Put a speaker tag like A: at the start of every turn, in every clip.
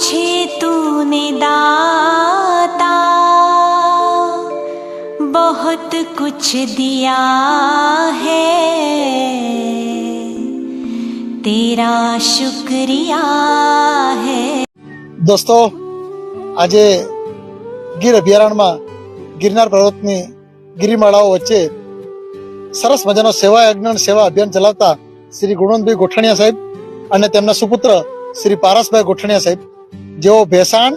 A: मुझे तूने दाता बहुत कुछ दिया है तेरा शुक्रिया है
B: દોસ્તો આજે ગીર અભયારણ્યમાં ગિરનાર પર્વતની ગિરિમાળાઓ વચ્ચે સરસ મજાનો સેવા યજ્ઞ અને સેવા અભિયાન ચલાવતા શ્રી ગુણવંતભાઈ ગોઠણિયા સાહેબ અને તેમના સુપુત્ર શ્રી પારસભાઈ ગોઠણિયા સાહેબ જેઓ ભેસાણ,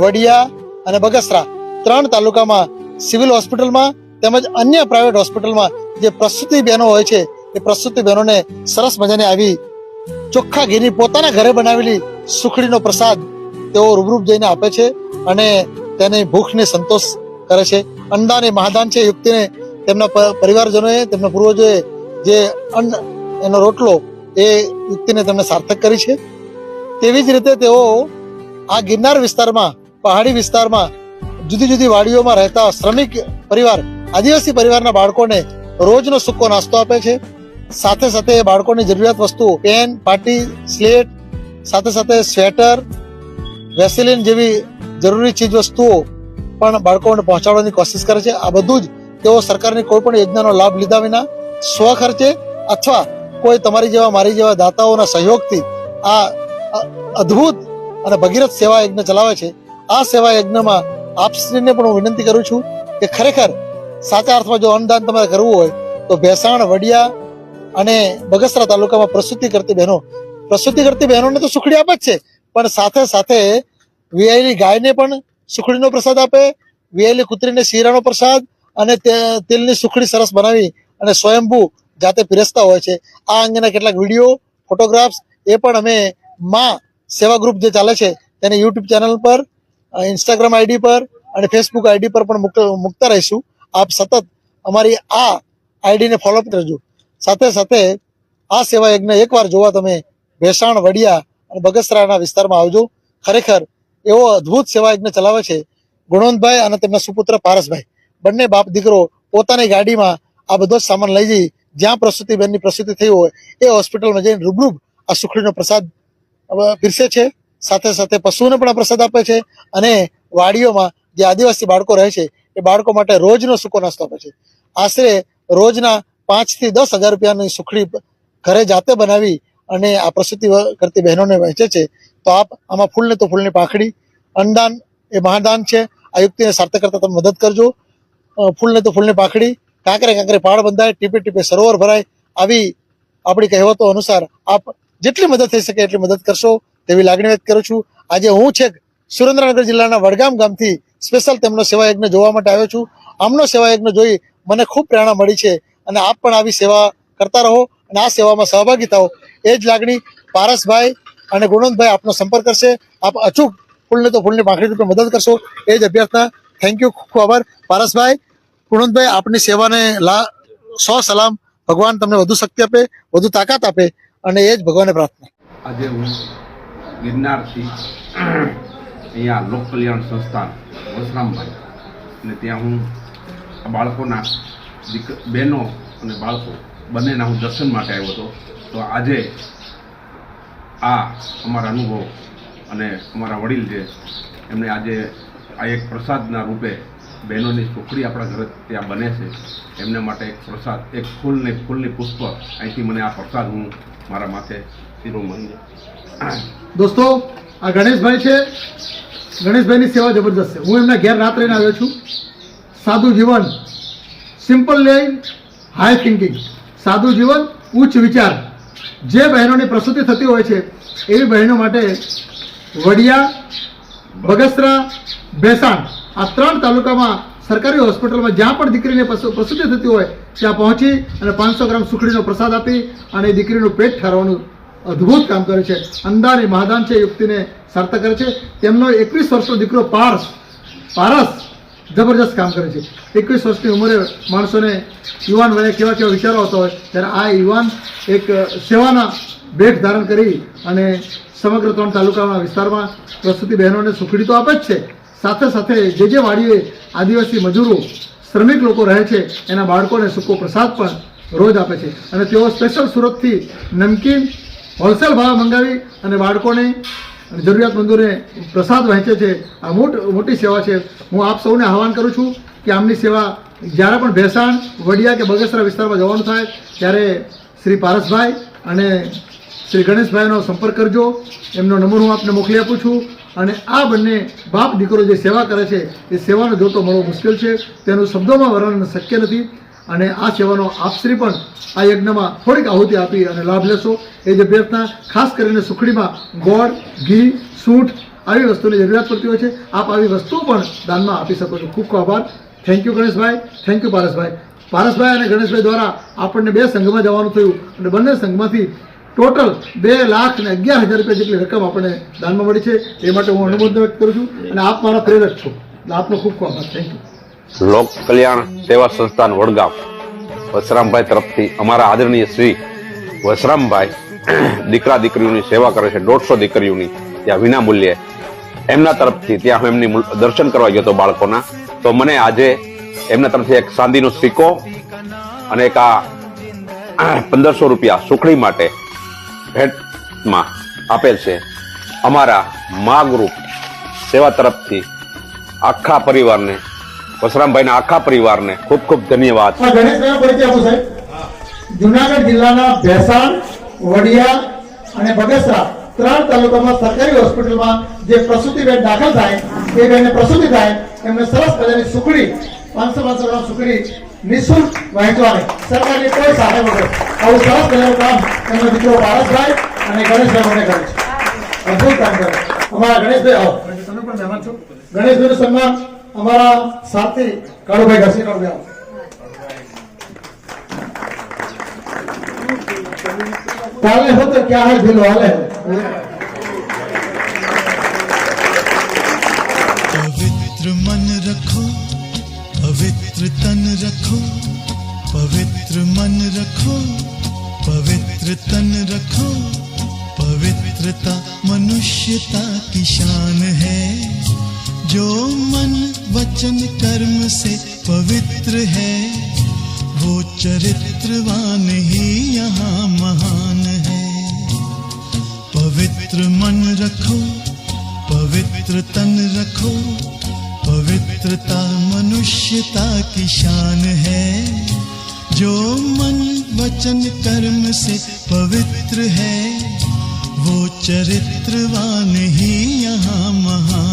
B: વડિયા અને બગસરા ત્રણ તાલુકામાં સિવિલ હોસ્પિટલમાં તેમજ અન્ય પ્રાઇવેટ હોસ્પિટલમાં જે પ્રસૂતિ બહેનો હોય છે, એ પ્રસૂતિ બહેનોને સરસ મજાની આવી ચોખ્ખા ઘીની પોતાના ઘરે બનાવેલી સુખડીનો પ્રસાદ તેઓ રૂબરૂપ જઈને આપે છે અને તેની ભૂખને સંતોષ કરે છે. અંદાને મહાદાન છે યુક્તિને તેમના પરિવારજનોએ, તેમના પૂર્વજોએ જે અન્ન, એનો રોટલો એ યુક્તિને તેમને સાર્થક કરી છે. તેવી જ રીતે તેઓ આ ગિરનાર વિસ્તારમાં, પહાડી વિસ્તારમાં જુદી જુદી વાડીઓમાં રહેતા શ્રમિક પરિવાર, આદિવાસી પરિવારના બાળકોને રોજનો સૂકો નાસ્તો આપે છે. સાથે સાથે એ બાળકોની જરૂરિયાત વસ્તુઓ પેન, પાટી, સ્લેટ, સાથે સાથે સ્વેટર, વેસેલિન જેવી જરૂરી ચીજ વસ્તુઓ પણ બાળકોને પહોંચાડવાની કોશિશ કરે છે. આ બધું જ તેઓ સરકારની કોઈ પણ યોજનાનો લાભ લીધા વિના સ્વખર્ચે અથવા કોઈ તમારી જેવા, મારી જેવા દાતાઓના સહયોગથી આ અદ્ભુત અને ભગીરથ સેવા યજ્ઞ ચલાવે છે. આ સેવા યજ્ઞમાં આપશ્રીને પણ હું વિનંતી કરું છું કે ખરેખર સાચા અર્થમાં જો અન્નદાન તમારે કરવું હોય, તો ભેસાણ, વડિયા અને બગસરા તાલુકામાં પ્રસૂતિ કરતી બહેનો, પ્રસૂતિ કરતી બહેનોને તો સુખડી આપે જ છે, પણ સાથે સાથે વિયાયેલી ગાયને પણ સુખડીનો પ્રસાદ આપે, વિયાયેલી કૂતરીને શીરાનો પ્રસાદ અને તેલની સુખડી સરસ બનાવી અને સ્વયંભૂ જાતે પીરસતા હોય છે. આ અંગેના કેટલાક વીડિયો, ફોટોગ્રાફ્સ, એ પણ અમે માં સેવા ગ્રુપ જે ચાલે છે, તેને યુટ્યુબ ચેનલ પર ઇન્સ્ટાગ્રામ આઈડી પર અને ફેસબુક આઈડી પર પણ મુક- મૂકતા રહીશું. આપ સતત અમારી આ આઈડીને ફોલોઅપ કરજો. સાથે સાથે આ સેવા યજ્ઞ એકવાર જોવા તમે ભેસાણ, વડિયા અને બગસરાના વિસ્તારમાં આવજો. ખરેખર એવો અદ્ભુત સેવા યજ્ઞ ચલાવે છે ગુણવંતભાઈ અને તેમના સુપુત્ર પારસભાઈ. બંને બાપ દીકરો પોતાની ગાડીમાં આ બધો સામાન લઈ જઈ. જ્યાં પ્રસૂતિબેનની પ્રસુતિ થઈ હોય એ હોસ્પિટલમાં જઈને રૂબરૂબ આ સુખડીનો પ્રસાદ પીરસે છે. સાથે સાથે પશુઓને પણ પ્રસાદ આપે છે અને વાડીઓમાં જે આદિવાસી બાળકો રહે છે, એ બાળકો માટે રોજનો સૂકો નાસ્તો આપે છે. આશરે રોજના પાંચથી દસ હજાર રૂપિયાની સુખડી ઘરે જાતે બનાવી અને આ પ્રસૂતિ કરતી બહેનોને વહેંચે છે. તો આપ આમાં ફૂલને તો ફૂલની પાંખડી, અન્નદાન એ મહાદાન છે. આ યુક્તિને સાર્થક કરતા તમે મદદ કરજો. ફૂલને તો ફૂલની પાંખડી, કાંકરે કાંકરે પાળ બંધાય, ટીપે ટીપે સરોવર ભરાય. આવી આપણી કહેવતો અનુસાર આપ જેટલી મદદ થઈ શકે એટલી મદદ કરશો તેવી લાગણી વ્યક્ત કરું છું. આજે હું છેક સુરેન્દ્રનગર જિલ્લાના વડગામ ગામથી સ્પેશિયલ તેમનો સેવા યજ્ઞ જોવા માટે આવ્યો છું. આમનો સેવા યજ્ઞ જોઈ મને ખૂબ પ્રેરણા મળી છે અને આપ પણ આવી સેવા કરતા રહો અને આ સેવામાં સહભાગી થાઓ. એ જ લાગણી પારસભાઈ અને ગુણવંતભાઈ આપનો સંપર્ક કરશે. આપ અચૂક ફૂલને તો ફૂલની પાંખડી રૂપે મદદ કરશો. એ જ અભ્યર્થના થેન્ક યુ ખૂબ આભાર. પારસભાઈ, ગુણવંતભાઈ, આપની સેવાને લા સો સલામ ભગવાન તમને વધુ શક્તિ આપે, વધુ તાકાત આપે. અને એ જ ભગવાને પ્રાર્થના.
C: આજે હું ગિરનારથી અહીંયા લોક કલ્યાણ સંસ્થાન વસરામભાઈ. અને ત્યાં હું બાળકોના દીક, બહેનો અને બાળકો બંનેના હું દર્શન માટે આવ્યો હતો. તો આજે આ અમારા અનુભવ અને અમારા વડીલ છે એમને આજે આ એક પ્રસાદના રૂપે બહેનોની છોકરી આપણા ઘરે ત્યાં બને છે. એમને માટે એક પ્રસાદ, એક ફૂલને, ફૂલની પુષ્પ અહીંથી મને આ પ્રસાદ હું મારા માથે શિરોમણી
B: દોસ્તો, આ ગણેશભાઈ છે. ગણેશભાઈની સેવા જબરદસ્ત છે. હું એમના ઘેર રાત રહીને આવ્યો છું. સાદું જીવન સિમ્પલ લાઈન હાઈ થિંકિંગ સાદું જીવન, ઉચ્ચ વિચાર. જે બહેનોની પ્રસૂતિ થતી હોય છે, એવી બહેનો માટે વડિયા, બગસરા, ભેસાણ આ ત્રણ તાલુકામાં સરકારી હોસ્પિટલમાં જ્યાં પણ દીકરીને પ્રસૂ- પ્રસૂતિ થતી હોય, ત્યાં પહોંચી અને પાંચસો ગ્રામ સુખડીનો પ્રસાદ આપી અને દીકરીનું પેટ ઠારવાનું અદ્ભુત કામ કરે છે. અંદાને મહાદાન છે યુક્તિને સાર્થક કરે છે. તેમનો એકવીસ વર્ષનો દીકરો પારસ પારસ જબરજસ્ત કામ કરે છે. એકવીસ વર્ષની ઉંમરે માણસોને યુવાન વયે કેવા કેવા વિચારો આવતા હોય, ત્યારે આ યુવાન એક સેવાના ભેટ ધારણ કરી અને સમગ્ર ત્રણ તાલુકાના વિસ્તારમાં પ્રસૂતિ બહેનોને સુખડી તો આપે જ છે સાથે સાથે જે જે વાડીએ આદિવાસી મજૂરો, શ્રમિક લોકો રહે છે, એના બાળકોને સૂકો પ્રસાદ પણ રોજ આપે છે. અને તેઓ સ્પેશિયલ સુરતથી નમકીન હોલસેલ ભાવે મંગાવી અને બાળકોને જરૂરિયાતમંદોને પ્રસાદ વહેંચે છે. આ મોટ સેવા છે. હું આપ સૌને આહવાન કરું છું કે આમની સેવા જ્યારે પણ ભેસાણ, વડિયા કે બગસરા વિસ્તારમાં જવાનું થાય, ત્યારે શ્રી પારસભાઈ અને શ્રી ગણેશભાઈનો સંપર્ક કરજો. એમનો નંબર હું આપને મોકલી આપું છું. અને આ બંને બાપ દીકરો જે સેવા કરે છે, એ સેવાનો જોતો મળવો મુશ્કેલ છે. તેનું શબ્દોમાં વર્ણન શક્ય નથી. અને આ સેવાનો આપશ્રી પણ આ યજ્ઞમાં થોડીક આહુતિ આપી અને લાભ લેશો. એ જ અભ્યર્થના ખાસ કરીને સુખડીમાં ગોળ, ઘી સૂંઠ આવી વસ્તુની જરૂરિયાત પડતી હોય છે. આપ આવી વસ્તુઓ પણ દાનમાં આપી શકો છો. ખૂબ ખૂબ આભાર. Thank you Ganeshbhai. Thank you Parasbhai. Parasbhai અને ગણેશભાઈ દ્વારા આપણને બે સંઘમાં જવાનું થયું અને બંને સંઘમાંથી ટોટલ બે લાખ ને અગિયાર હજાર રૂપિયા જેટલી રકમ આપણને દાનમાં મળી છે. એ માટે હું અનુમોદન વ્યક્ત કરું છું અને આપ મારા પ્રેરક છો. આપનો ખૂબ ખૂબ આભાર. થેન્ક યુ
D: લોક કલ્યાણ સેવા સંસ્થાન વડગામ વસરામભાઈ તરફથી અમારા આદરણીય શ્રી વસરામભાઈ દીકરા દીકરીઓની સેવા કરે છે. દોઢસો દીકરીઓની ત્યાં વિના મૂલ્યે એમના તરફથી ત્યાં હું એમની દર્શન કરવા ગયો હતો બાળકોના. તો મને આજે એમના તરફથી એક ચાંદીનો સિક્કો અને એક આ પંદરસો રૂપિયા સુખડી માટે ભેટમાં આપેલ છે. અમારા મા ગ્રુપ સેવા તરફથી આખા પરિવારને વસરામભાઈના આખા પરિવારને ખૂબ ખૂબ ધન્યવાદ.
B: જુનાગઢ જિલ્લાના ભેસાણ, વડિયા અને બગસરા ત્રણ તાલુકામાં સરકારી હોસ્પિટલમાં જે પ્રસૂતિ બેન દાખલ થાય, એ બેનને પ્રસૂતિ થાય, એમને સરસ મજાની સુખડી, પાંચસો પાંચસો સુખડી નિઃશુલ્ક વહેંચવાની સરકારની કોઈ સહાય વગર આવું સરસ મજાનું કામ એમનો દીકરો પારસભાઈ અને ગણેશભાઈ મને કરે છે અદભુત કામ કરે અમારા ગણેશભાઈ આવો તમે પણ મહેમાન છો ગણેશભાઈનું સન્માન અમારા સાથી કાળુભાઈ ઘસી કાળુભાઈ આવો काले हो तो क्या है दिल वाले हो
E: पवित्र मन रखो पवित्र तन रखो, पवित्र मन रखो, पवित्र तन रखो, पवित्रता मनुष्यता की शान है। जो मन वचन कर्म से पवित्र है, वो चरित्रवान ही यहाँ महान है। पवित्र मन रखो, पवित्र तन रखो, पवित्रता मनुष्यता की शान है, जो मन, वचन, कर्म से पवित्र है, वो चरित्रवान ही यहाँ महान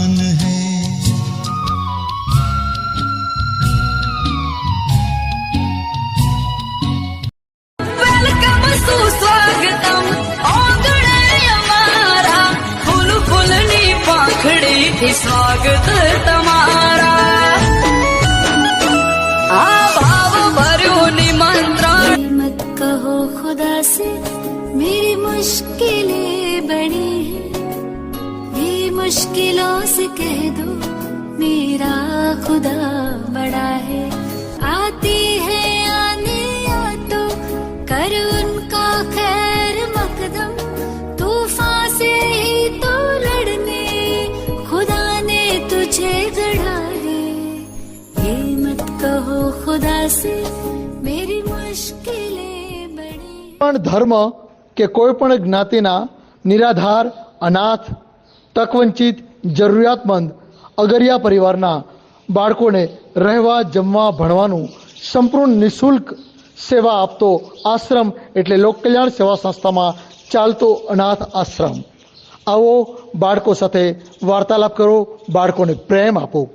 F: मुश्किलों से कह दो मेरा खुदा बड़ा है आती है आने या तो कर उनका खैर मकदम तूफान से ही तो लड़ने खुदा ने तुझे गढ़ा है ये मत कहो खुदा से मेरी मुश्किलें बड़ी
B: પણ ધર્મ કે કોઈ પણ જ્ઞાતિના નિરાધાર અનાથ તકવંચિત જરૂરિયાતમંદ અગરિયા પરિવારના બાળકોને રહેવા, જમવા, ભણવાનું સંપૂર્ણ નિઃશુલ્ક સેવા આપતો આશ્રમ એટલે લોકકલ્યાણ સેવા સંસ્થામાં ચાલતો અનાથ આશ્રમ. આવો બાળકો સાથે વાર્તાલાપ કરો, બાળકોને પ્રેમ આપો.